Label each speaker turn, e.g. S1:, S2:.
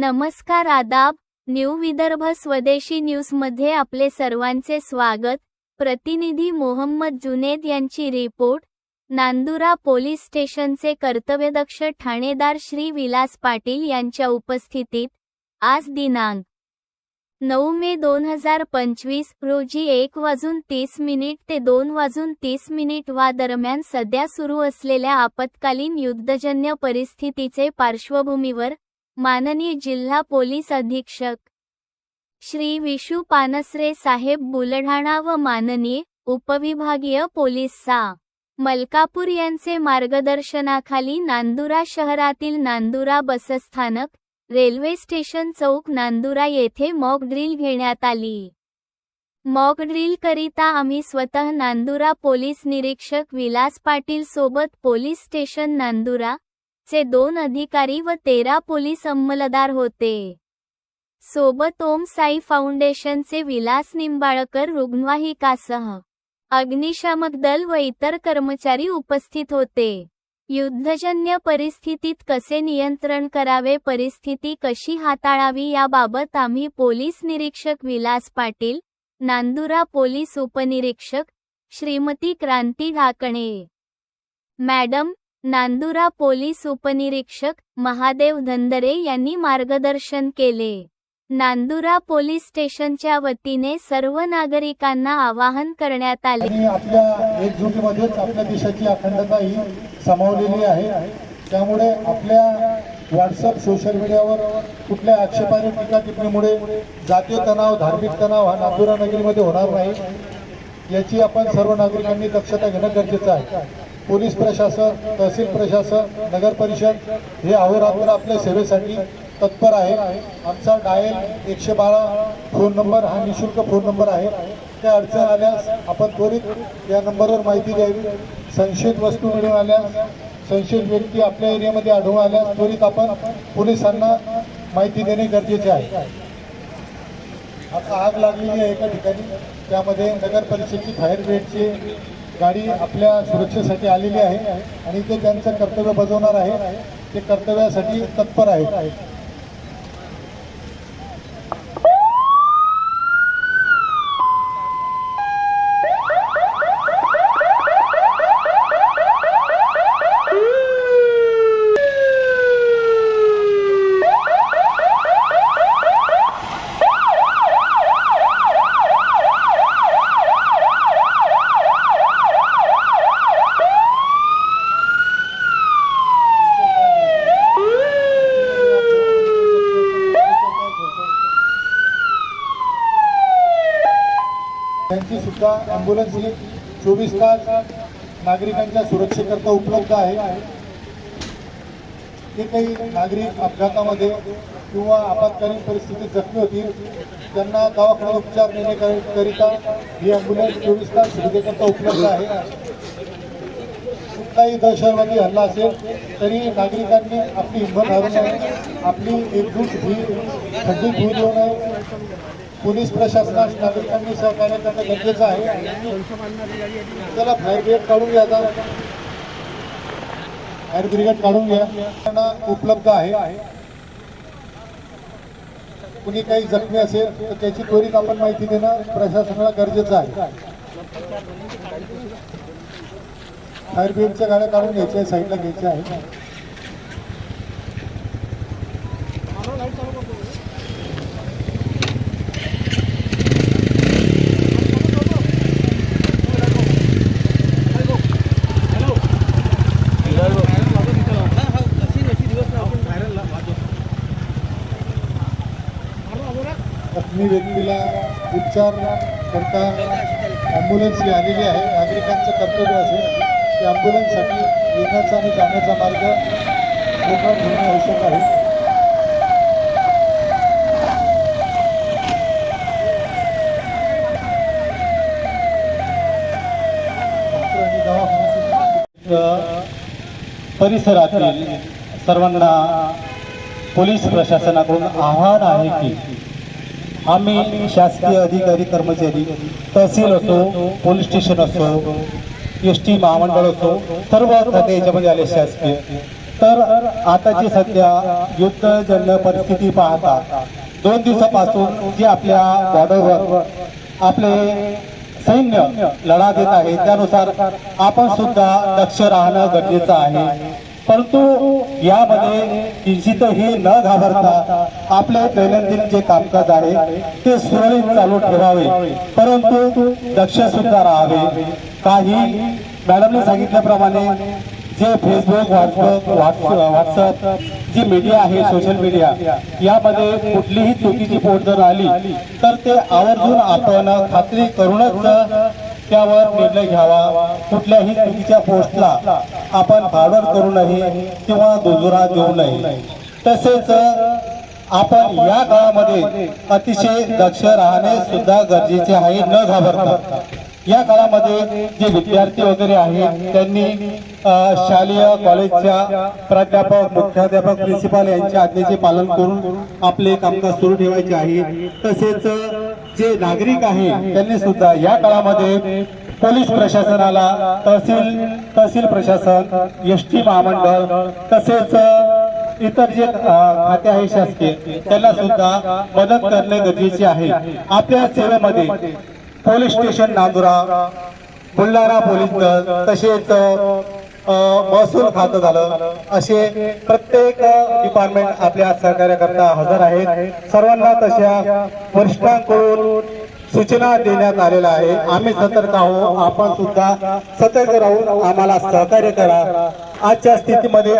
S1: नमस्कार आदाब न्यू विदर्भ स्वदेशी न्यूजमध्ये आपले सर्वांचे स्वागत. प्रतिनिधी मोहम्मद जुनेद यांची रिपोर्ट. नांदुरा पोलीस स्टेशनचे कर्तव्यदक्ष ठाणेदार श्री विलास पाटील यांच्या उपस्थितीत आज दिनांक नऊ मे दोन हजार पंचवीस रोजी एक वाजून तीस मिनिट ते दोन वाजून तीस मिनिट वा दरम्यान सध्या सुरू असलेल्या आपत्कालीन युद्धजन्य परिस्थितीचे पार्श्वभूमीवर माननीय जिल्हा पोलीस अधीक्षक श्री विशू पानसरे साहेब बुलढाणा व माननीय उपविभागीय पोलीस सा मलकापूर यांचे मार्गदर्शनाखाली नांदुरा शहरातील नांदुरा बसस्थानक रेल्वे स्टेशन चौक नांदुरा येथे मॉक ड्रिल घेण्यात आली. मॉक ड्रिल करिता आम्ही स्वतः नांदुरा पोलीस निरीक्षक विलास पाटील सोबत पोलीस स्टेशन नांदुरा चे दोन अधिकारी व तेरा पोलीस अंमलदार होते. सोबत ओम साई फाउंडेशनचे विलास निंबाळकर रुग्णवाहिकासह अग्निशामक दल व इतर कर्मचारी उपस्थित होते. युद्धजन्य परिस्थितीत कसे नियंत्रण करावे परिस्थिती कशी हाताळावी याबाबत आम्ही पोलीस निरीक्षक विलास पाटील नांदुरा पोलीस उपनिरीक्षक श्रीमती क्रांती ढाकणे. मॅडम नांदुरा पोलीस उपनिरीक्षक महादेव धंदरे यांनी मार्गदर्शन केले. नांदुरा पोलीस स्टेशनच्या वतीने सर्व नागरिकांना आवाहन करण्यात आले.
S2: आपल्या एकजुटीमध्येच आपल्या देशाची अखंडता ही समावलेली आहे. त्यामुळे आपल्या व्हॉट्सअप सोशल मीडियावर कुठल्या आक्षेपार्ह टीका टिप्पणीमुळे जातीय तणाव धार्मिक तणाव हा नांदुरा नगरीमध्ये होणार नाही याची आपण सर्व नागरिकांनी दक्षता घेणं गरजेचं आहे. पोलीस प्रशासन तहसील प्रशासन नगर परिषद हे अहोरात्र आपल्या सेवेसाठी तत्पर आहे. आमचा डायल एकशे बारा फोन नंबर हा निशुल्क फोन नंबर आहे. त्या अडचण आल्यास आपण त्वरित या नंबरवर माहिती द्यावी. संशयित वस्तू मिळून आल्यास संशयित व्यक्ती आपल्या एरियामध्ये आढळून आल्यास त्वरित आपण पोलिसांना माहिती देणे गरजेचे आहे. आता आग लागलेली आहे एका ठिकाणी. त्यामध्ये नगर परिषदेची फायर ब्रिगेडचे गाडी आपल्या सुरक्षेसाठी आलेली आहे आणि ते त्यांचं कर्तव्य बजावणार आहे. ते कर्तव्यासाठी तत्पर आहेत. त्यांची सुद्धा ॲम्ब्युलन्स ही चोवीस तास नागरिकांच्या सुरक्षेकरता उपलब्ध आहे. जे काही नागरिक अपघातामध्ये किंवा आपत्कालीन परिस्थितीत जखमी होतील त्यांना दवाखान्यात उपचार नेण्याकरिता ही ॲम्ब्युलन्स चोवीस तास सुविधेकरता उपलब्ध आहे. कुठलाही दहशतवादी हल्ला असेल तरी नागरिकांनी आपली हिंमत हरू नये आपली एकजूट ही खंडित होऊ देऊ नये. पोलीस प्रशासनास नागरिकांनी सहकार्य करणं गरजेचं आहे. त्याला फायर ब्रिगेड काढून घ्या आता. फायर ब्रिगेड काढून घ्या. त्यांना उपलब्ध आहे. कुणी काही जखमी असेल तर त्याची त्वरित आपण माहिती देणं प्रशासनाला गरजेचं आहे. फायर ब्रिगेडच्या गाड्या काढून घ्यायच्या साईडला घ्यायच्या आहे जखमी व्यक्तीला उपचार करता ॲम्ब्युलन्स ही आलेली आहे. नागरिकांचं कर्तव्य असेल की ॲम्ब्युलन्ससाठी येण्याचा आणि जाण्याचा मार्ग मोकळा ठेवणे आवश्यक आहे.
S3: परिसरातील सर्वांना पोलीस प्रशासनाकडून आव्हान आहे की आम्ही शासकीय अधिकारी कर्मचारी तहसील असो पोलीस स्टेशन असो एस टी महामंडळ असो सर्व खाते याच्यामध्ये आले शासकीय. तर आताची सध्या युद्धजन्य परिस्थिती पाहता दोन दिवसापासून जे आपल्या बॉर्डरवर आपले सैन्य लढा देत आहे त्यानुसार आपण सुद्धा दक्ष राहणं गरजेचं आहे. परंतु यामध्ये किंचितही न घाबरता आपले दैनंदिन जे कामकाज आहे ते सुरळीत चालू ठेवावे. परंतु दक्ष सुद्धा राहावे. काही मॅडमने सांगितल्याप्रमाणे जे फेसबुक व्हॉट्सअप व्हॉट्सअप जी मीडिया आहे सोशल मीडिया यामध्ये कुठलीही चुकीची पोट जर आली तर ते आवर्जून आपण खात्री करूनच त्यावर निर्णय घ्यावा. कुठल्याही चुकीच्या पोस्टला आपण फॉरवर्ड करू नये किंवा दुजुरा देऊ नये. तसेच आपण या काळामध्ये अतिशय दक्ष राहणे सुद्धा गरजेचे आहे न घाबरता. या काळामध्ये जे विद्यार्थी वगैरे आहेत त्यांनी शालेय कॉलेजच्या प्राध्यापक मुख्याध्यापक प्रिन्सिपाल यांच्या आज्ञेचे पालन करून आपले कामकाज सुरू ठेवायचे आहे. तसेच जे नागरिक आहे त्यांनी सुद्धा या काळामध्ये पोलीस प्रशासनाला तहसील तहसील प्रशासन एस टी महामंडळ तसेच इतर जे खाते आहे शासकीय त्यांना सुद्धा मदत करणे गरजेचे आहे. आपल्या सेवेमध्ये police station Nandura Buldhana police दल तसेच महसूल खातं झालं. असे प्रत्येक डिपार्टमेंट आपल्या सहकार्याकरता हजर आहेत. सर्वांना तशा वरिष्ठांकडून सूचना देण्यात आलेल्या आहे आम्ही सतर्क आहोत. आपण सुद्धा सतर्क राहून आम्हाला सहकार्य करा. आजच्या स्थितीमध्ये